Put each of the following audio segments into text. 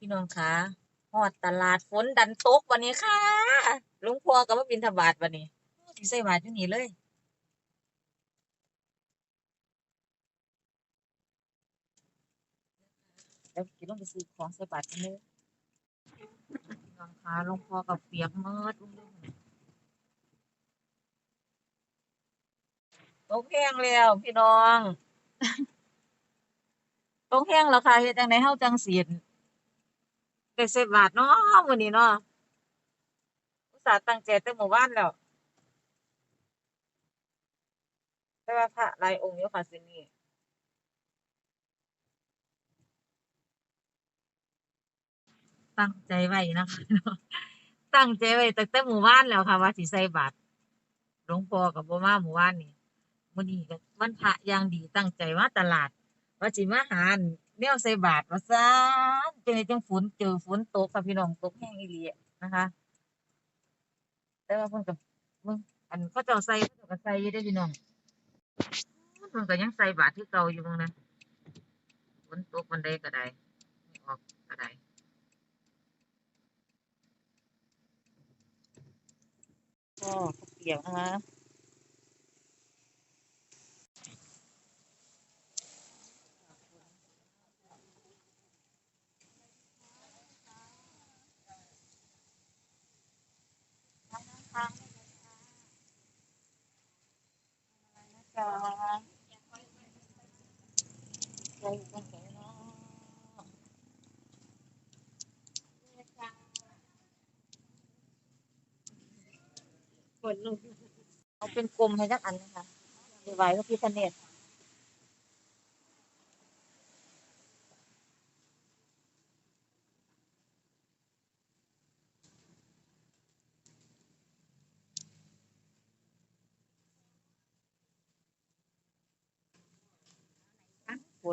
พี่น้องคะฮอดตลาดฝนดันตกวันนี้ค่ะลวงพ่อก็มาบิณฑบาตวันนี้สิใส่บาตรอยู่นี่เลยเดี๋ยวกินลงไปซื้อของใส่บาตรกันเลยพี่น้องคะลวงพ่อกับเปียกเมิดลงเลยตกแห้งแล้ว พี่น้องตกแห้งแล้วค่ะเฮ็ดจังไดเฮาจังสิ ได้ใส่บาตรเนาะมื้อนี้เนาะอุตส่าห์ตั้งใจแต่เมื่อวานแล้วแต่ว่าพระหลายองค์อยู่ค่ะมื้อนี้ตั้งใจไว้นะคะตั้งใจไว้ตั้งแต่เมื่อวานแล้วค่ะ ว่าสิใส่บาตรหลวงพ่อก็บ่มาเมื่อวานนี้มื้อนี้ก็วันพระอย่างดีตั้งใจมาตลาด ว่าสิมาหาอัน แนวใส่บาตรว่าซั่นจังได๋จังฝนเจอฝนตกค่ะพี่น้องตกแรงอีหลีนะคะ แต่ว่าเพิ่นก็เบิ่งอันเขาเจ้าใส่เขาเจ้าก็ใส่อยู่เด้พี่น้องเพิ่นก็ยังใส่บาตรคือเก่าอยู่เบิ่งนะฝนตกปานใดก็ได้ไม่ออกก็ได้ก็เปียกนะคะ ทางจ้าใส่จังเนาะเอาเป็นกลมให้สักอันนะคะไหว้พระพิฆเนศ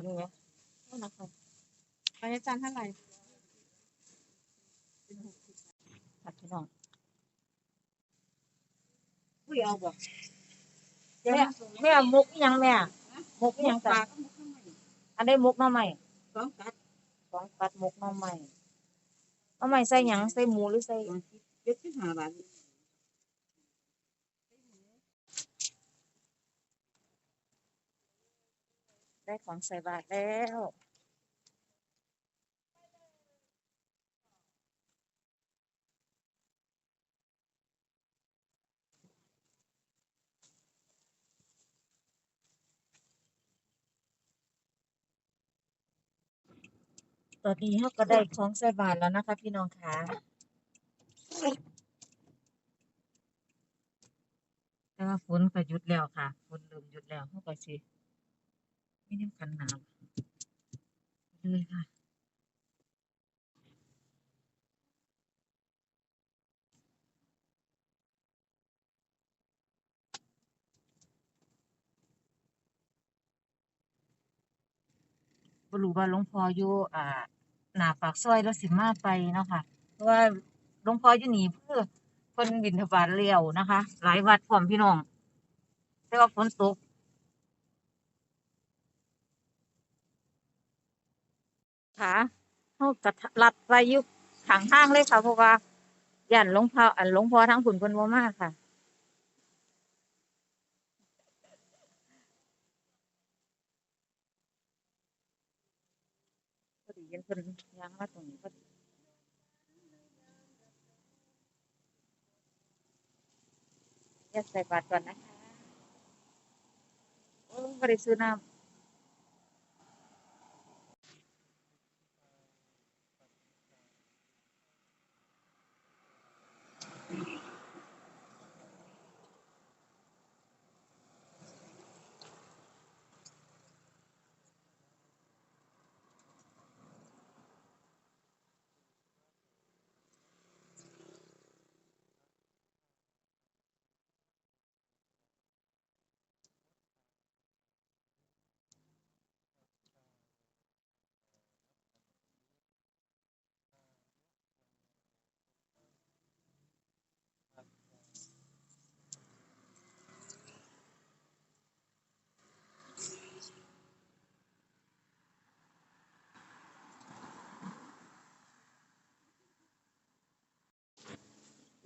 นไงนั่นนะคะไปอาจารย์เท่าไหร่ค่ะพี่น้องอุ้ยเอาบ่แม่แม่มุกอิหยังแม่มุกอิหยังปจ้ะลาก็มุกข้างในอันได้มุกหน่อใหม่สองกัดสองปัดมุกหน่อใหม่หน่อใหม่ใส่หยังใส่หมูหรือใส่สองสิบเจ็ดสิบห้าบาท ได้ของใส่บาตรแล้ว ตอนนี้เราก็ได้ของใส่บาตรแล้วนะคะพี่น้องค่ะแต่ว่าฝนก็หยุดแล้วค่ะฝนเริ่มหยุดแล้วเราก็สิ ไม่ได้กันหนาวเลยค่ะบรู้ว่าหลวงพ่ออยู่อ่าหน้าปากซอยแล้วสิมาไปเนาะค่ะ เพราะว่าหลวงพ่ออยู่นี่เพื่อเพิ่นบิณฑบาตแล้วนะคะ หลายวัดพร้อมพี่น้อง แต่ว่าฝนตก ค่ะเฮาก็ลัดไปยู่ข้างทางเลยค่ะเพราะว่าย่านหลวงพ่ออันหลวงพ่อทั้งผุนเพิ่นบ่มากค่ะ พอดีเห็นเพิ่นย่างมาตรงนี้พอดีเดี๋ยวใส่บาตรก่อนนะคะ โอ้บ่ได้ซื้อน้ำ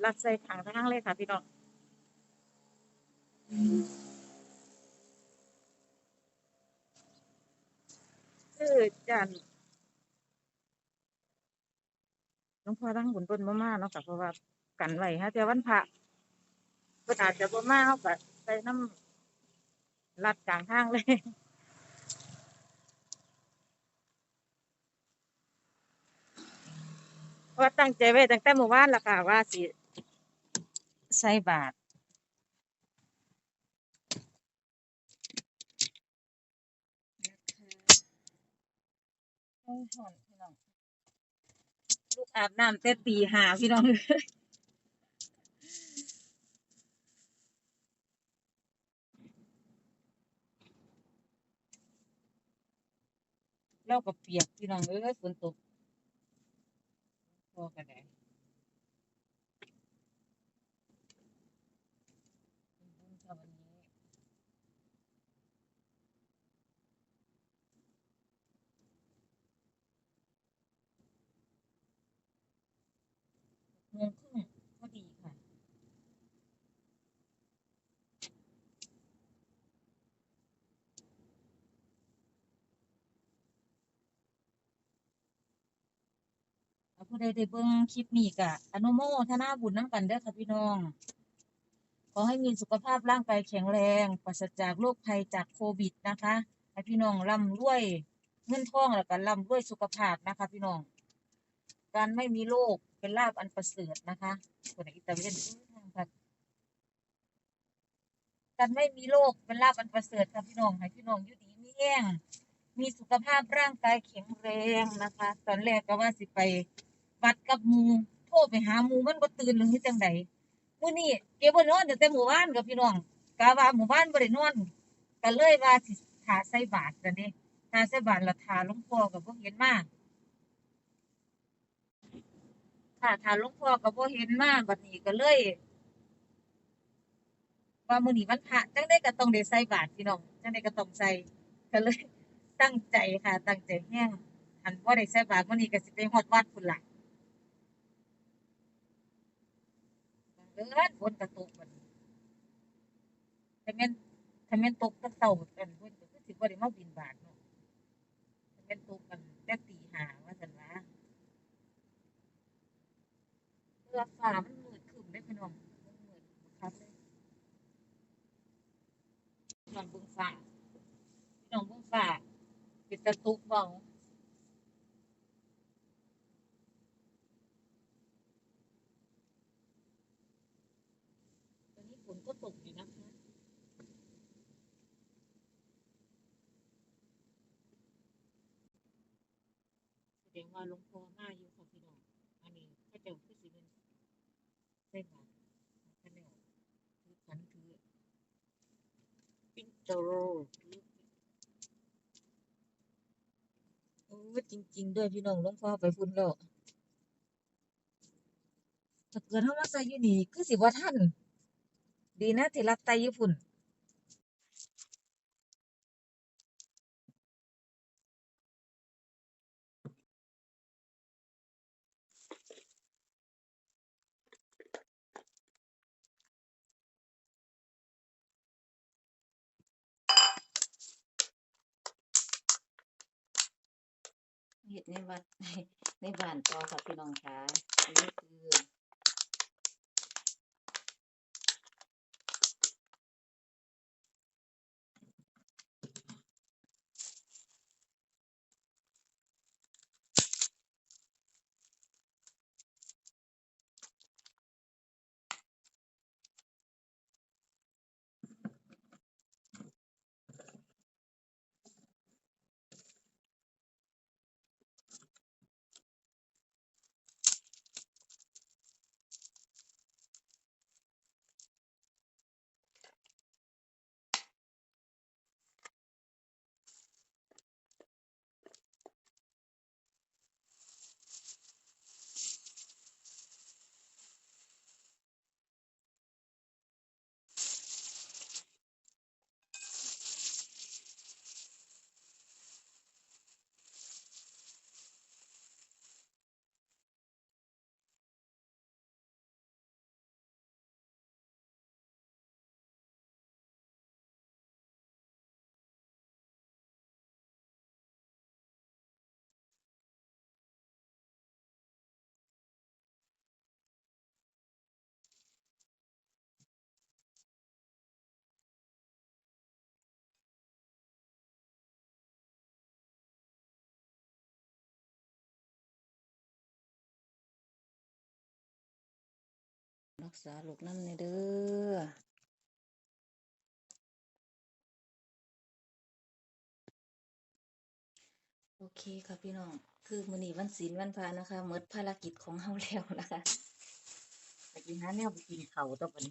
รัดใส่ถังทั้งเลยค่ะพี่น้องคือจันหลวงพ่อทั้งบุญต้นมามาเนาะค่ะเพราะว่ากันไหวฮะแต่วันพระเพิ่นอาจจะบ่มาเฮาก็ใส่น้ำรัดกลางทางเลยว่าตั้งใจไว้ตั้งแต่เมื่อวานแล้วค่ะว่าสิ ใส่บาตรโอ้ยหอนพี่น้อง ลูกอาบน้ำแต่ตีหาพี่น้องเราก็เปียกพี่น้องเอ้ยฝนตกพอกันได้ญค่ะวันนี้โมงครึ่งพอดีค่ะ ถ้า ผู้ใดได้เบิ่งคลิปนี้ก็อนุโมทนาบุญน้ำกันเด้อค่ะพี่น้อง ขอให้มีสุขภาพร่างกายแข็งแรงปราศจากโรคภัยจากโควิดนะคะให้พี่น้องร่ำรวยเงินทองแล้วก็ร่ำรวยสุขภาพนะคะ พี่น้อง การไม่มีโรคเป็นลาภอันประเสริฐนะคะคนอิตาเลียนทางภาคการไม่มีโรคเป็นลาภอันประเสริฐค่ะพี่น้องให้พี่น้องอยู่ดีมีแห้งมีสุขภาพร่างกายแข็งแรงนะคะ ตอนแรกก็ว่าสิไป วัดกับมูโทรไปหามูมันบ่ตื่นหรือเฮ็ดจังไดมื้อนี้เก็บบ่นอนตั้งแต่หมู่บ้านกับพี่น้องกะว่าหมู่บ้านบ่ได้นอนก็เลยว่าสิทาใส่บาตรกันเด้ทาใส่บาตรแล้วทาหลวงพ่อก็บ่เห็นมาทาทาหลวงพ่อก็บ่เห็นมาบัดนี้ก็เลยว่ามื้อนี้วันพระจังได๋ก็ต้องได้ใส่บาตรพี่น้องจังได๋ก็ต้องใส่ก็เลยตั้งใจค่ะ ตั้งใจแฮงอันบ่ได้ใส่บาตรมื้อนี้ก็สิไปฮอดวัดพุ่นล่ะ บังเอิญฝนกระตุกบันี้ถ้าแม่นถ้าแม่นตกตะเช้ากันเพิ่นก็คือสิบ่ได้มาบิณฑบาตเนาะถ้าแม่นตกกันแต่ตีหาว่าซั่นว่าเรือฟ้ามันมืดครึ้มเด้พี่น้องมันมืดคักเลยน้องเบิ่งฟ้าพี่น้องเบิ่งฟ้าเป็นตะตุกบ่ตอนนี้ฝน ก็ตกอยู่นะคะแสดงว่าหลวงพ่อมาอยู่ค่ะพี่น้องอันนี้พระเจ้าคือสิเป็นเส้นบาทพระเจ้าถือขันถือปิ่นโตโรถือโอ้จริง ๆ ด้วยพี่น้องหลวงพ่อไปพุ่นแล้วถ้าเกิดเฮามาใส่อยู่นี่คือสิบ่าทัน ดีนะที่รัดไตอยู่พุ่นเฮ็ดในวัดในบ้านต่อค่ะพี่น้องค่ะอันนี้คือ รักษาลูกน้ำในเด้อโอเคค่ะพี่น้อง คือมือนีวันศีลวันพระนะคะหมดภารกิจของเฮาแล้วนะคะไปกินหาแนวไปกินเขาตัวบัน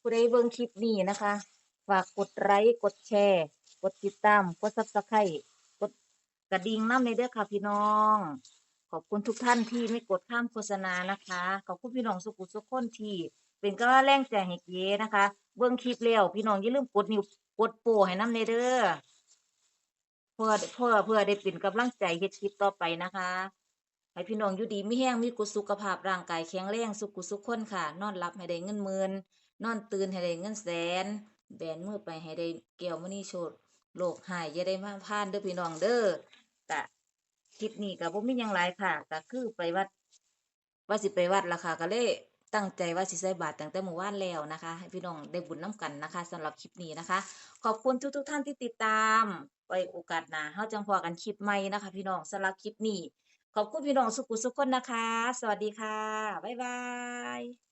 ผู้ใดเบิ่งคลิปนี้นะคะ ฝากกดไลค์กดแชร์ กดติดตาม กด Subscribe กดกระดิ่งน้ำในเด้อค่ะพี่น้อง ขอบคุณทุกท่านที่ไม่กดข้ามโฆษณานะคะ ขอบคุณพี่น้องสุขุสุขคนที่เป็นกำลังแรงใจให้เก๋นะคะ เบิ่งคลิปแล้วพี่น้องอย่าลืมกดนิ้วกดโป้ให้น้ำในเด้อเพื่อเพื่อเพื่อได้เป็นกำลังใจเฮ็ดคลิปต่อไปนะคะให้พี่น้องอยู่ดีไมีแห้งมีกุสุขภาพร่างกายแข็งแรงสุขุสุขคนค่ะ นอนหลับให้ได้เงินหมื่นนอนตื่นให้ได้เงินแสน แบนมือไปให้ได้แก้วมณีโชดโลกหายอย่าได้มาพานเด้อพี่น้องเด้อ คลิปนี้ก็บ่มียังหลายค่ะก็คือไปวัดว่าสิไปวัดล่ะค่ะก็เลยตั้งใจว่าสิใส่บาตรตั้งแต่เมื่อวานแล้วนะคะให้พี่น้องได้บุญน้ำกันนะคะสำหรับคลิปนี้นะคะ ขอบคุณทุกๆท่านที่ติดตามไว้โอกาสหน้าเฮาจังพอกันคลิปใหม่นะคะ พี่น้องสำหรับคลิปนี้ ขอบคุณพี่น้องสุขุสุขคนนะคะ สวัสดีค่ะบ๊ายบาย